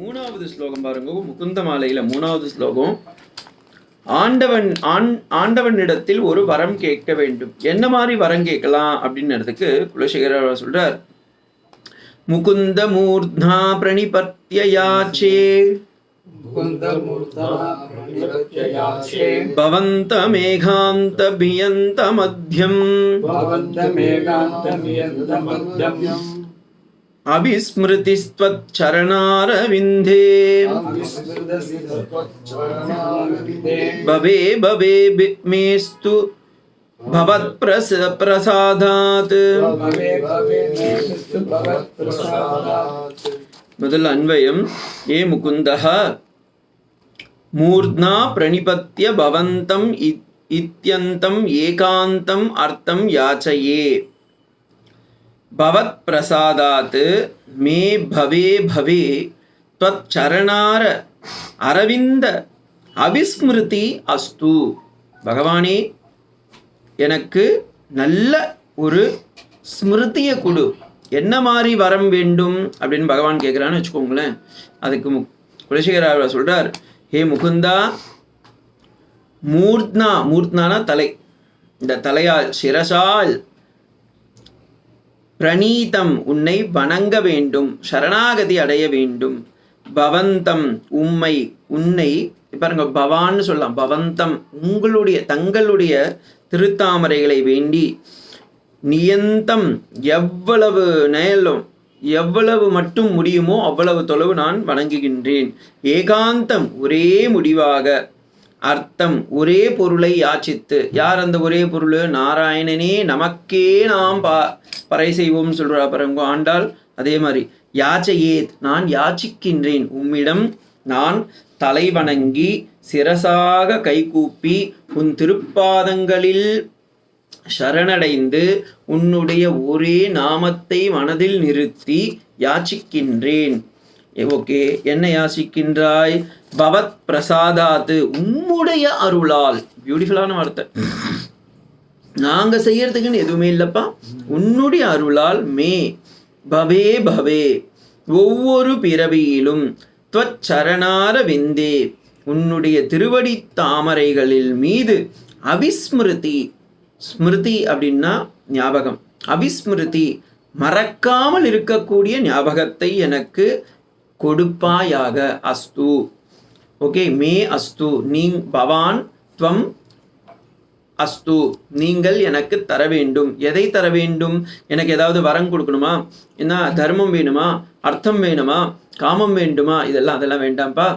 மூணாவது ஸ்லோகம் பாருங்க முகுந்த மாலையில மூணாவது ஸ்லோகம் ஆண்டவன் ஆண் ஆண்டவனிடத்தில் ஒரு வரம் கேட்க வேண்டும் என்ன மாதிரி வரம் கேட்கலாம் அப்படின்றதுக்கு குலசேகர சொல்றார் முகுந்த மூர்த்னா பிரணிபத்ய யாச்சே मुकुन्दमूर्धनाप्रतिपत्ययाचे பவந்த மேகாந்த பியந்த மத்தியம் भवन्तमेकान्तमियन्तमध्यम् அபிஸ்மிருதிஸ்வச்சரணாரவிந்தே अविस्मृतसिद्धत्वच्चरणारविन्दे பவே பவே பி- மேஸ்து பவத் பிரச பிரசாதாத் भवे भवे मेस्तु भवत्प्रसादात् முதல் அன்வயம் ஏ முகுந்தः மூர்த்னா பிரணிபத்ய பவந்தம் இத்- இத்யந்தம் ஏகாந்தம் அர்த்தம் யாச்சயே பவத் பிரசாதாத்து மே பவே பவே தத் சரணார அரவிந்த அவிஸ்மிருதி அஸ்து. பகவானே எனக்கு நல்ல ஒரு ஸ்மிருதியை குழு என்ன மாதிரி வரம் வேண்டும் அப்படின்னு பகவான் கேட்குறான்னு வச்சுக்கோங்களேன். அதுக்கு மு குலசேகராவர் சொல்கிறார் ஹே முகுந்தா மூர்த்னா மூர்த்னானா தலை. இந்த தலையால் சிரசால் பிரணீதம் உன்னை வணங்க வேண்டும் சரணாகதி அடைய வேண்டும். பவந்தம் உம்மை உன்னை பாருங்க பவான்னு சொல்லலாம். பவந்தம் உங்களுடைய தங்களுடைய திருத்தாமரைகளை வேண்டி நியந்தம் எவ்வளவு நேரம் எவ்வளவு மட்டும் முடியுமோ அவ்வளவு தொலைவு நான் வணங்குகின்றேன். ஏகாந்தம் ஒரே முடிவாக அர்த்தம் ஒரே பொருளை யாச்சித்து யார் அந்த ஒரே பொருள்? நாராயணனே நமக்கே நாம் பா பறை செய்வோம் சொல்கிறா பாருங்க ஆண்டாள். அதே மாதிரி யாச்சையே நான் யாச்சிக்கின்றேன். உம்மிடம் நான் தலை வணங்கி சிரசாக கைகூப்பி உன் திருப்பாதங்களில் சரணடைந்து உன்னுடைய ஒரே நாமத்தை மனதில் நிறுத்தி யாச்சிக்கின்றேன். ஓகே என்னை யாசிக்கின்றாய் பவத் பிரசாதாத்து உம்முடைய அருளால். பியூட்டிஃபுல்லான வார்த்தை. நாங்க செய்யறதுக்குன்னு எதுவுமே இல்லப்பா. உன்னுடைய அருளால் மே. பவே பவே. ஒவ்வொரு பிறவியிலும் துவச்சரணார விந்தே. உன்னுடைய திருவடி தாமரைகளில் மீது அவிஸ்மிருதி. ஸ்மிருதி அப்படின்னா ஞாபகம். அவிஸ்மிருதி. மறக்காமல் இருக்கக்கூடிய ஞாபகத்தை எனக்கு கொடுப்பாயாக அஸ்து. ஓகே மே அஸ்து. நீ பவான் துவம் அஸ்து. நீங்கள் எனக்கு தர வேண்டும். எதை தர வேண்டும்? எனக்கு ஏதாவது வரம் கொடுக்கணுமா? என்ன தர்மம் வேணுமா? அர்த்தம் வேணுமா? காமம் வேண்டுமா? இதெல்லாம் அதெல்லாம் வேண்டாம்ப்பா.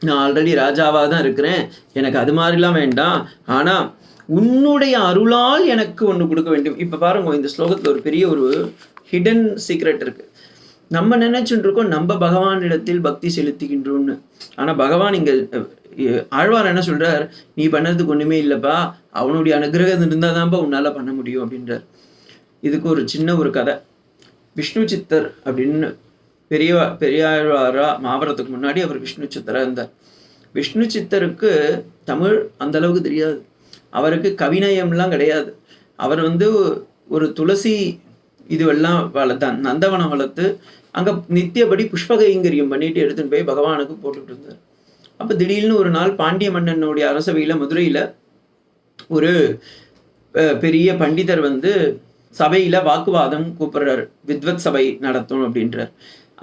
நான் ஆல்ரெடி ராஜாவாக தான் இருக்கிறேன். எனக்கு அது மாதிரிலாம் வேண்டாம். ஆனால் உன்னுடைய அருளால் எனக்கு ஒன்று கொடுக்க வேண்டும். இப்போ பாருங்க இந்த ஸ்லோகத்தில் ஒரு பெரிய ஒரு ஹிடன் சீக்ரெட் இருக்குது நம்ம நினைச்சுட்டு இருக்கோம் நம்ம பகவானிடத்தில் பக்தி செலுத்துகின்றோம்னு. ஆனால் பகவான் இங்கே ஆழ்வார் என்ன சொல்றார்? நீ பண்ணதுக்கு ஒன்றுமே இல்லைப்பா. அவனுடைய அனுகிரகம் இருந்தால் தான்ப்பா உன்னால் பண்ண முடியும் அப்படின்றார். இதுக்கு ஒரு சின்ன ஒரு கதை. விஷ்ணு சித்தர் அப்படின்னு பெரிய பெரியாழ்வாரா மாவரத்துக்கு முன்னாடி அவர் விஷ்ணு சித்தரா இருந்தார். விஷ்ணு சித்தருக்கு தமிழ் அந்த அளவுக்கு தெரியாது. அவருக்கு கவிநயம்லாம் கிடையாது. அவர் வந்து ஒரு துளசி இதுவெல்லாம் வளர்த்தான். நந்தவனம் வளர்த்து அங்கே நித்தியபடி புஷ்ப கைங்கரியம் பண்ணிட்டு எடுத்துன்னு போய் பகவானுக்கு போட்டுட்டு இருந்தார். அப்போ திடீர்னு ஒரு நாள் பாண்டிய மன்னனுடைய அரசவையில் மதுரையில் ஒரு பெரிய பண்டிதர் வந்து சபையில் வாக்குவாதம் கூப்பிடுறார். வித்வத் சபை நடத்தும் அப்படின்றார்.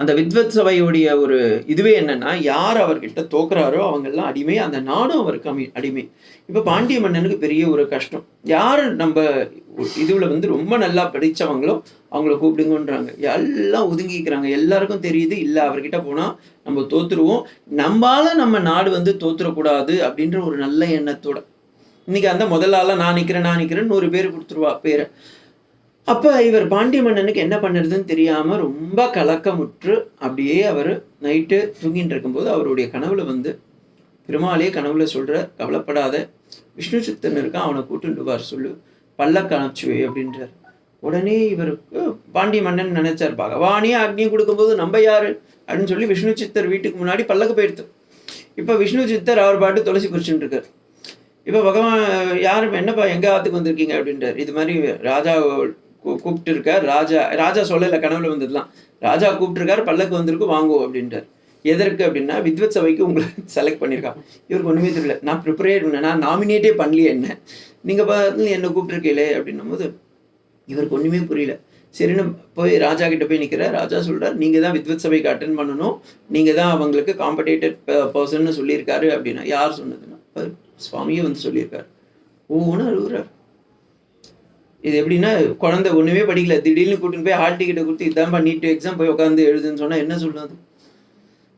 அந்த வித்வத் சபையுடைய ஒரு இதுவே என்னன்னா யார் அவர்கிட்ட தோக்குறாரோ அவங்கெல்லாம் அடிமை அந்த நாடும் அவருக்கு அமி அடிமை. இப்போ பாண்டிய மன்னனுக்கு பெரிய ஒரு கஷ்டம். யார் நம்ம இதுல வந்து ரொம்ப நல்லா படித்தவங்களோ அவங்கள கூப்பிடுங்கன்றாங்க. எல்லாம் ஒதுங்கிக்கிறாங்க. எல்லாருக்கும் தெரியுது இல்லை அவர்கிட்ட போனால் நம்ம தோத்துருவோம். நம்மால நம்ம நாடு வந்து தோத்துறக்கூடாது அப்படின்ற ஒரு நல்ல எண்ணத்தோட. இன்னைக்கு அந்த முதல் நான் நிற்கிறேன் நான் நிற்கிறேன்னு நூறு பேர் கொடுத்துருவா பேரை. அப்போ இவர் பாண்டிய மன்னனுக்கு என்ன பண்ணுறதுன்னு தெரியாமல் ரொம்ப கலக்கமுற்று அப்படியே அவர் நைட்டு தூங்கிட்டு இருக்கும்போது அவருடைய கனவுல வந்து பெருமாளே கனவுல சொல்கிற கவலைப்படாத விஷ்ணு சித்தன் இருக்கான் அவனை கூட்டுண்டு வார் சொல்லு பல்லக்கு அனுப்பிச்சுவே அப்படின்றார். உடனே இவருக்கு பாண்டிய மன்னன் நினைச்சார் பகவானே அக்னி கொடுக்கும்போது நம்ம யாரு? அப்படின்னு சொல்லி விஷ்ணு சித்தர் வீட்டுக்கு முன்னாடி பல்லக்கு போயிடுத்து. இப்போ விஷ்ணு சித்தர் அவர் பாட்டு துளசி குறிச்சுட்டு இருக்கார். இப்போ பகவான் யாரும் என்னப்பா எங்கே ஆற்றுக்கு வந்திருக்கீங்க? அப்படின்றார். இது மாதிரி ராஜா கூ- கூப்பிட்டு இருக்கார் ராஜா ராஜா சொல்லலை கனவுல வந்ததுலாம். ராஜா கூப்பிட்டுருக்காரு பல்லக்கு வந்திருக்கு வாங்கோ அப்படின்றார். எதற்கு அப்படின்னா வித்வத் சபைக்கு உங்களை செலக்ட் பண்ணியிருக்கான் இவருக்கு ஒன்றுமே தெரியல. நான் ப்ரிப்பரே பண்ணேன் நான் நாமினேட்டே பண்ணலையே என்ன? நீங்கள் பார்த்து என்னை கூப்பிட்டுருக்கீங்களே அப்படின்னும் போது இவருக்கு ஒன்றுமே புரியல. சரின்னு போய் ராஜா கிட்ட போய் நிற்கிறார் ராஜா சொல்கிறார் நீங்கள் தான் வித்வத் சபைக்கு அட்டன் பண்ணணும். நீங்கள் தான் அவங்களுக்கு காம்படேட்டட் பர்சன்னு சொல்லியிருக்காரு அப்படின்னா. யார் சொன்னதுன்னா? சுவாமியே வந்து சொல்லியிருக்காரு. ஒவ்வொன்றும் அழுகுறார் இது எப்படின்னா குழந்தை ஒன்றுமே படிக்கல. திடீர்னு கூட்டின்னு போய் ஹால் டிக்கெட்டை கொடுத்து இதான்ப்பா பண்ணிட்டு எக்ஸாம் போய் உட்காந்து எழுதுன்னு சொன்னால் என்ன சொல்லாது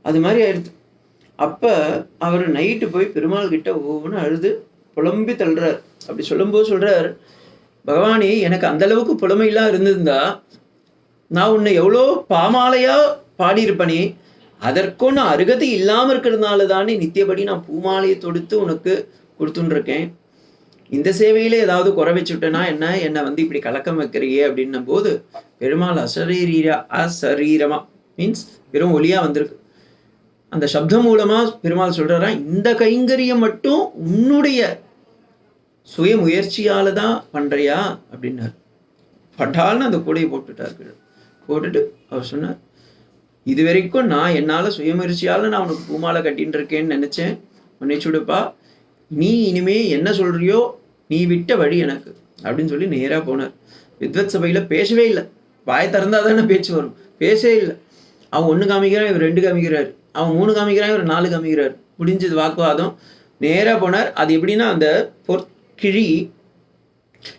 அது மாதிரி ஆயிடுது. அப்போ அவர் நைட்டு போய் பெருமாள் கிட்ட ஒவ்வொன்றும் அழுது புலம்பி தள்ளுறார். அப்படி சொல்லும்போது சொல்கிறார் பகவானே எனக்கு அந்த அளவுக்கு புலமையெல்லாம் இருந்திருந்தா நான் உன்னை எவ்வளோ பாமாலையாக பாடியிருப்பனே அதற்கும் நான் அருகதை இல்லாமல் இருக்கிறதுனால தானே நித்தியபடி நான் பூமாலையை தொடுத்து உனக்கு கொடுத்துன்னு இருக்கேன் இந்த சேவையில ஏதாவது குறை வச்சுட்டேன்னா என்ன? என்னை வந்து இப்படி கலக்கம் வைக்கிறியே அப்படின்னும் போது பெருமாள் அசரீரா அசரீரமா. மீன்ஸ் வெறும் ஒளியா வந்திருக்கு. அந்த சப்தம் மூலமா பெருமாள் சொல்றாரா இந்த கைங்கரியம் மட்டும் உன்னுடைய சுய முயற்சியால தான் பண்றியா? அப்படின்னாரு. பட்டால்னு அந்த கூடையை போட்டுட்டார்கள் போட்டுட்டு அவர் சொன்னார் இது வரைக்கும் நான் என்னால் சுயமுயற்சியால் நான் உனக்கு பூமாலை கட்டின்னு இருக்கேன்னு நினச்சேன். சுடுப்பா. நீ இனிமே என்ன சொல்றியோ நீ விட்ட வழி எனக்கு அப்படின்னு சொல்லி நேராக போனார். வித்வத் சபையில் பேசவே இல்லை. வாய் திறந்தால் தானே பேச்சு வரும். பேசவே இல்லை. அவன் ஒன்று காமிக்கிறான் இவர் ரெண்டு காமிக்கிறார். அவன் மூணு காமிக்கிறான் இவர் நாலு காமிக்கிறார். முடிஞ்சது வாக்குவாதம். நேராக போனார். அது எப்படின்னா அந்த பொற்கிழி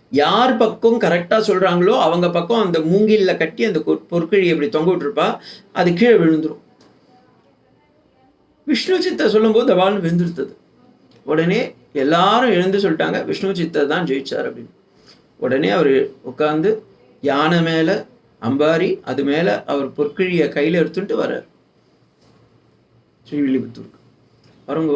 யார் பக்கம் கரெக்டாக சொல்கிறாங்களோ அவங்க பக்கம் அந்த மூங்கில்ல கட்டி அந்த பொற்கிழி எப்படி தொங்க விட்டுருப்பா. அது கீழே விழுந்துடும் விஷ்ணு சித்தை சொல்லும்போது தவால்னு விழுந்துருத்தது. உடனே எல்லாரும் எழுந்து சொல்லிட்டாங்க விஷ்ணு சித்தர் தான் ஜெயிச்சார் அப்படின்னு. உடனே அவர் உட்காந்து யானை மேலே அம்பாரி அது மேலே அவர் பொற்கிழியை கையில் எடுத்துட்டு வர்றார். ஸ்ரீவில்லிபுத்தூருக்கு பாருங்க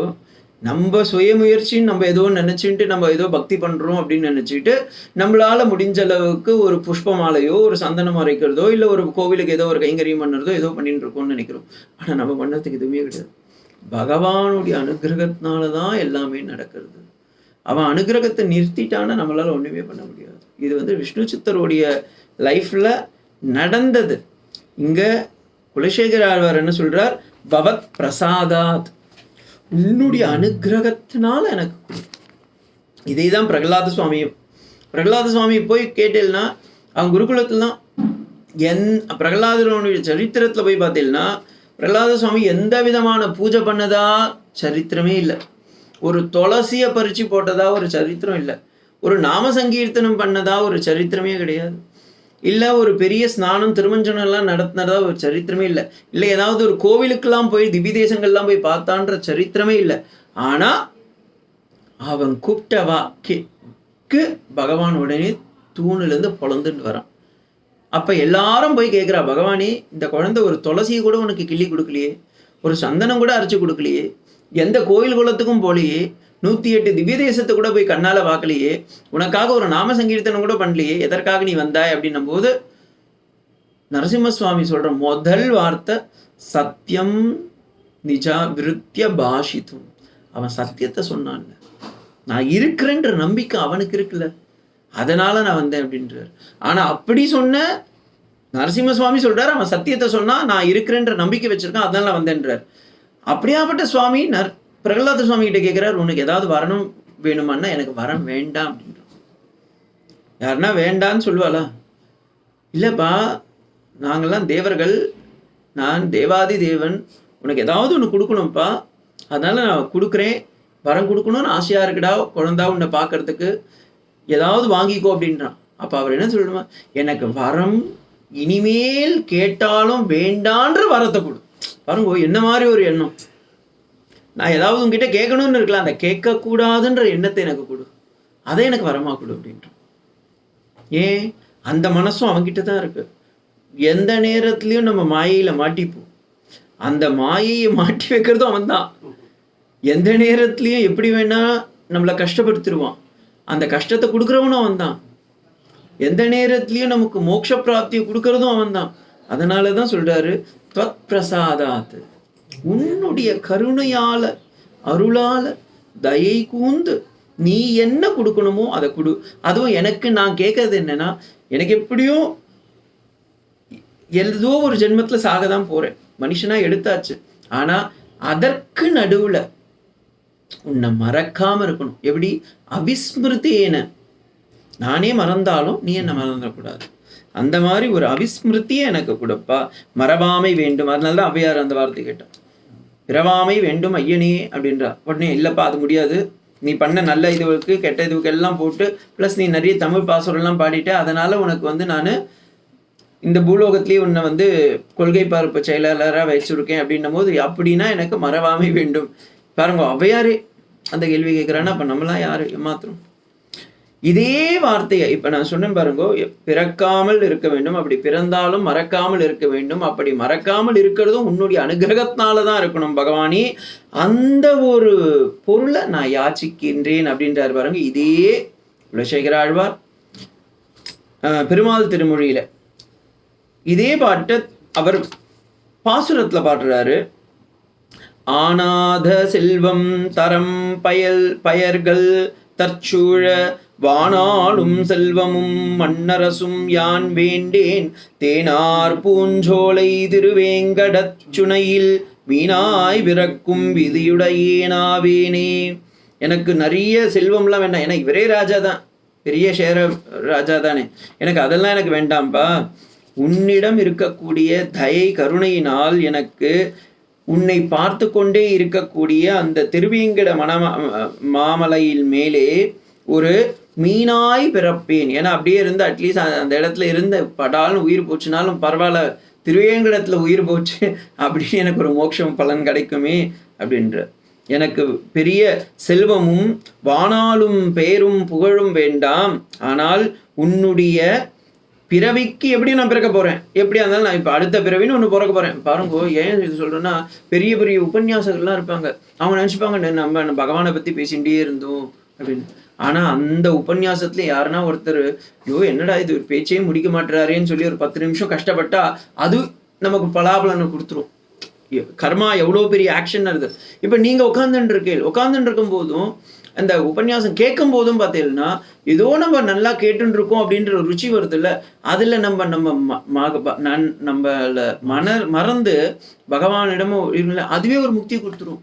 நம்ம சுயமுயற்சின்னு நம்ம ஏதோ நினைச்சுட்டு நம்ம ஏதோ பக்தி பண்றோம் அப்படின்னு நினைச்சிட்டு நம்மளால முடிஞ்ச அளவுக்கு ஒரு புஷ்ப மாலையோ ஒரு சந்தனம் அரைக்கிறதோ இல்லை ஒரு கோவிலுக்கு ஏதோ ஒரு கைங்கரியம் பண்ணுறதோ ஏதோ பண்ணிட்டு இருக்கோம்னு நினைக்கிறோம். ஆனால் நம்ம பண்ணுறதுக்கு எதுவுமே கிடையாது. பகவானுடைய அனுகிரகத்தினால தான் எல்லாமே நடக்கிறது. அவன் அனுகிரகத்தை நிறுத்திட்டான்னா நம்மளால் ஒன்றுமே பண்ண முடியாது. இது வந்து விஷ்ணு சித்தருடைய லைஃப்பில் நடந்தது. இங்கே குலசேகர் ஆழ்வார் என்ன சொல்கிறார் பவத் பிரசாதாத். உன்னுடைய அனுகிரகத்தினால எனக்கு இதே தான் பிரகலாத சுவாமியும். பிரகலாத சுவாமி போய் கேட்டேன்னா அவன் குருகுலத்தில் தான் என் பிரகலாதனுடைய சரித்திரத்தில் போய் பார்த்தீங்கன்னா பிரகலாத சுவாமி எந்த விதமான பூஜை பண்ணதா சரித்திரமே இல்லை. ஒரு துளசியை பறித்து போட்டதா ஒரு சரித்திரம் இல்லை. ஒரு நாம சங்கீர்த்தனம் பண்ணதா ஒரு சரித்திரமே கிடையாது. இல்லை ஒரு பெரிய ஸ்நானம் திருமஞ்சனம்லாம் நடத்தினதா ஒரு சரித்திரமே இல்லை. இல்லை ஏதாவது ஒரு கோவிலுக்கெல்லாம் போய் திவி தேசங்கள்லாம் போய் பார்த்தான்ற சரித்திரமே இல்லை. ஆனால் அவன் கூப்பிட்ட வாக்கு பகவான் உடனே தூணிலேருந்து பொழந்துன்னு வரான். அப்போ எல்லாரும் போய் கேட்குறா பகவானே இந்த குழந்தை ஒரு துளசியை கூட உனக்கு கிள்ளி கொடுக்கலையே? ஒரு சந்தனம் கூட அரைச்சி கொடுக்கலையே? எந்த கோயில் குலத்துக்கும் போலையே? நூற்றி எட்டு திவ்ய தேசத்தை கூட போய் கண்ணால் பார்க்கலையே உனக்காக ஒரு நாம சங்கீர்த்தனம் கூட பண்ணலையே? எதற்காக நீ வந்தாய்? அப்படின்னும் போது நரசிம்ம சுவாமி முதல் வார்த்தை சத்தியம் நிஜா விருத்திய பாஷித்தும். அவன் சத்தியத்தை சொன்னான்ல. நான் இருக்கிறேன்ற நம்பிக்கை அவனுக்கு இருக்குல்ல. அதனால நான் வந்தேன் அப்படின்றார். ஆனா அப்படி சொன்ன நரசிம்ம சுவாமி சொல்றாரு அவன் சத்தியத்தை சொன்னா நான் இருக்கிறேன்ற நம்பிக்கை வச்சிருக்கேன் அதனால வந்தேன்றார். அப்படியாப்பட்ட சுவாமி நர் பிரகலாத சுவாமி கிட்ட கேட்கிறார் உனக்கு ஏதாவது வரணும் வேணுமான்னா எனக்கு வரம் வேண்டாம் அப்படின்றார். யாருன்னா வேண்டான்னு சொல்லுவாளா? இல்லப்பா நாங்கள்லாம் தேவர்கள் நான் தேவாதி தேவன் உனக்கு ஏதாவது ஒன்று கொடுக்கணும்ப்பா. அதனால நான் கொடுக்குறேன் வரம் கொடுக்கணும்னு ஆசையா இருக்குடா குழந்தா உன்னை பார்க்கறதுக்கு. ஏதாவது வாங்கிக்கோ அப்படின்றான். அப்போ அவர் என்ன சொல்லணுமா? எனக்கு வரம் இனிமேல் கேட்டாலும் வேண்டான்ற வரத்தை கொடு. பாருங்க என்ன மாதிரி ஒரு எண்ணம். நான் ஏதாவது உங்ககிட்ட கேட்கணும்னு இருக்கலாம். அந்த கேட்கக்கூடாதுன்ற எண்ணத்தை எனக்கு கொடு. அதை எனக்கு வரமா கொடு அப்படின்றான். ஏன்? அந்த மனசும் அவங்கிட்ட தான் இருக்கு. எந்த நேரத்துலையும் நம்ம மாயையில் மாட்டிப்போம். அந்த மாயையை மாட்டி வைக்கிறதும் அவன் தான் எந்த நேரத்துலையும் எப்படி வேணால் நம்மளை கஷ்டப்படுத்திடுவான். அந்த கஷ்டத்தை கொடுக்குறவனும் அவன்தான். எந்த நேரத்துலையும் நமக்கு மோட்ச பிராப்தியை கொடுக்கறதும் அவன்தான். அதனால தான் சொல்கிறாரு துவத் பிரசாதாத் உன்னுடைய கருணையால் அருளால் தயை கூந்து நீ என்ன கொடுக்கணுமோ அதை கொடு. அதுவும் எனக்கு நான் கேட்கறது என்னன்னா எனக்கு எப்படியும் ஏதோ ஒரு ஜென்மத்தில் சாக தான் போகிறேன் மனுஷனாக எடுத்தாச்சு. ஆனால் அதற்கு நடுவில் உன்னை மறக்காம இருக்கணும். எப்படி? அவிஸ்மிருதியேன நானே மறந்தாலும் நீ என்ன மறந்துடக்கூடாது. அந்த மாதிரி ஒரு அவிஸ்மிருத்தியை எனக்கு கொடுப்பா. மறவாமை வேண்டும். அதனால தான் அவையார் அந்த வார்த்தை கேட்டான் பிறவாமை வேண்டும் ஐயனே அப்படின்றா. உடனே இல்லைப்பா அது முடியாது. நீ பண்ண நல்ல இதுவுக்கு கெட்ட இதுவுக்கு எல்லாம் போட்டு ப்ளஸ் நீ நிறைய தமிழ் பாசுரெல்லாம் பாடிட்ட அதனால உனக்கு வந்து நான் இந்த பூலோகத்திலேயே உன்னை வந்து கொள்கை பரப்பு செயலாளராக வச்சுருக்கேன் அப்படின்னும் போது அப்படின்னா எனக்கு மறவாமை வேண்டும். பாருங்க அவையாரே அந்த கேள்வி கேட்குறான்னா அப்போ நம்மளாம் யாரு? ஏமாத்துறோம். இதே வார்த்தையை இப்போ நான் சொன்னேன் பாருங்க பிறக்காமல் இருக்க வேண்டும் அப்படி பிறந்தாலும் மறக்காமல் இருக்க வேண்டும் அப்படி மறக்காமல் இருக்கிறதும் உன்னுடைய அனுகிரகத்தினால தான் இருக்கணும் பகவானே. அந்த ஒரு பொருளை நான் யாச்சிக்கின்றேன் அப்படின்றார் பாருங்க. இதே குலசேகர ஆழ்வார் பெருமாள் திருமொழியில. இதே பாட்டை அவர் பாசுரத்தில் பாடுறாரு. ஆனாத செல்வம் தரம் பயல் பயர்கள் தற்சூழ வானாலும் செல்வமும் மன்னரசும் யான் வேண்டேன். தேனார் பூஞ்சோலை திருவேங்கடச் சுனையில் வீணாய் பிறக்கும் விதியுடையேனாவேனே எனக்கு நிறைய செல்வம்லாம் வேண்டாம். ஏன்னா இவரே ராஜா தான். பெரிய சேர ராஜா தானே. எனக்கு அதெல்லாம் எனக்கு வேண்டாம்ப்பா உன்னிடம் இருக்கக்கூடிய தயை கருணையினால் எனக்கு உன்னை பார்த்து கொண்டே இருக்கக்கூடிய அந்த திருவேங்கட மணம மாமலையில் மேலே ஒரு மீனாய் பிறப்பேன். ஏன்னா அப்படியே இருந்து அட்லீஸ்ட் அந்த இடத்துல இருந்து படாலும் உயிர் போச்சுனாலும் பரவாயில்ல திருவேங்கடத்துல உயிர் போச்சு அப்படின்னு எனக்கு ஒரு மோட்சம் பலன் கிடைக்குமே அப்படின்ற. எனக்கு பெரிய செல்வமும் வானாலும் பேரும் புகழும் வேண்டாம். ஆனால் உன்னுடைய பிறவிக்கு எப்படி நான் பிறக்க போறேன்? எப்படியா இருந்தாலும் நான் இப்போ அடுத்த பிறவின்னு ஒன்று பிறக்க போறேன். பாருங்க ஏன் இது சொல்றேன்னா பெரிய பெரிய உபன்யாசகர்லாம் இருப்பாங்க. அவங்க நினைச்சுப்பாங்க நம்ம நம்ம பகவானை பத்தி பேசிகிட்டே இருந்தோம். அப்படின்னு. ஆனால் அந்த உபன்யாசத்துல யாருன்னா ஒருத்தர் ஐயோ என்னடா இது? பேச்சையும் பேச்சே முடிக்க மாட்டுறாருன்னு சொல்லி ஒரு பத்து நிமிஷம் கஷ்டப்பட்டா அது நமக்கு பலாபலனை கொடுத்துரும். கர்மா எவ்வளோ பெரிய ஆக்ஷன் இருக்குது. இப்போ நீங்க உட்காந்துட்டு இருக்கீங்க. உட்காந்துட்டு இருக்கும் போதும் அந்த உபன்யாசம் கேட்கும் போதும் பார்த்தீங்கன்னா ஏதோ நம்ம நல்லா கேட்டுருக்கோம் இருக்கோம் அப்படின்ற ஒரு ருச்சி வருது இல்ல? அதுல நம்ம நம்ம ம- ப- நன்- நம்மள மன மறந்து பகவானிடமும் அதுவே ஒரு முக்தி கொடுத்துரும்.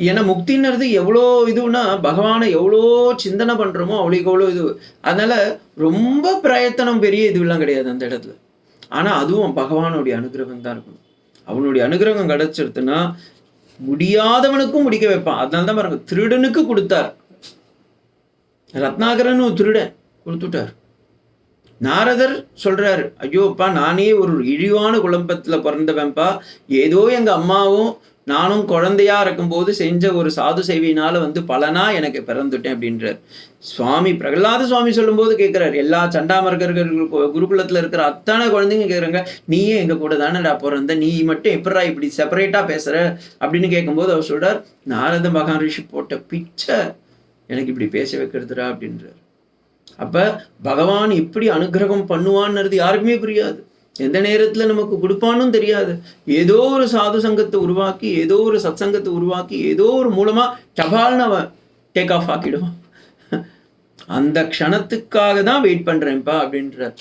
ஏன்னா முக்தின்றது எவ்வளோ இதுன்னா பகவானை எவ்வளோ சிந்தனை பண்றோமோ அவ்வளோக்கு எவ்வளோ இது. அதனால ரொம்ப பிரயத்தனம் பெரிய இதுவெல்லாம் கிடையாது அந்த இடத்துல. ஆனா அதுவும் பகவானுடைய அனுகிரகம் தான் இருக்கணும். அவனுடைய அனுகிரகம் கிடைச்சிருச்சுன்னா முடியாதவனுக்கும் முடிக்க வைப்பான். அதனால தான் பாருங்க திருடனுக்கு கொடுத்தார். ரத்னாகரன் ஒரு திருடன் கொடுத்துட்டார். நாரதர் சொல்றாரு ஐயோப்பா நானே ஒரு இழிவான குழம்பத்துல பிறந்தவன்ப்பா. ஏதோ எங்க அம்மாவும் நானும் குழந்தையா இருக்கும்போது செஞ்ச ஒரு சாது சேவையினால வந்து பலனா எனக்கு பிறந்துட்டேன் அப்படின்றார். சுவாமி பிரகலாத சுவாமி சொல்லும்போது கேட்குறாரு எல்லா சண்டாமர்கர்கள் குருகுலத்தில் இருக்கிற அத்தனை குழந்தைங்க கேட்குறாங்க நீயே எங்கள் கூட தானடா பிறந்த? நீ மட்டும் எப்படா இப்படி செப்பரேட்டாக பேசுகிற அப்படின்னு கேட்கும்போது அவர் சொல்கிறார் நாரத மகாரிஷி போட்ட பிச்சை எனக்கு இப்படி பேச வைக்கிறதுடா அப்படின்றார். அப்போ பகவான் எப்படி அனுகிரகம் பண்ணுவான்றது யாருக்குமே புரியாது. எந்த நேரத்துல நமக்கு கொடுப்பானும் தெரியாது. ஏதோ ஒரு சாது சங்கத்தை உருவாக்கி ஏதோ ஒரு சத் சங்கத்தை உருவாக்கி ஏதோ ஒரு மூலமா டபால்னு அவன் டேக் ஆஃப் ஆக்கிடுவான். அந்த க்ஷணத்துக்காக தான் வெயிட் பண்றேன்ப்பா அப்படின்றார்.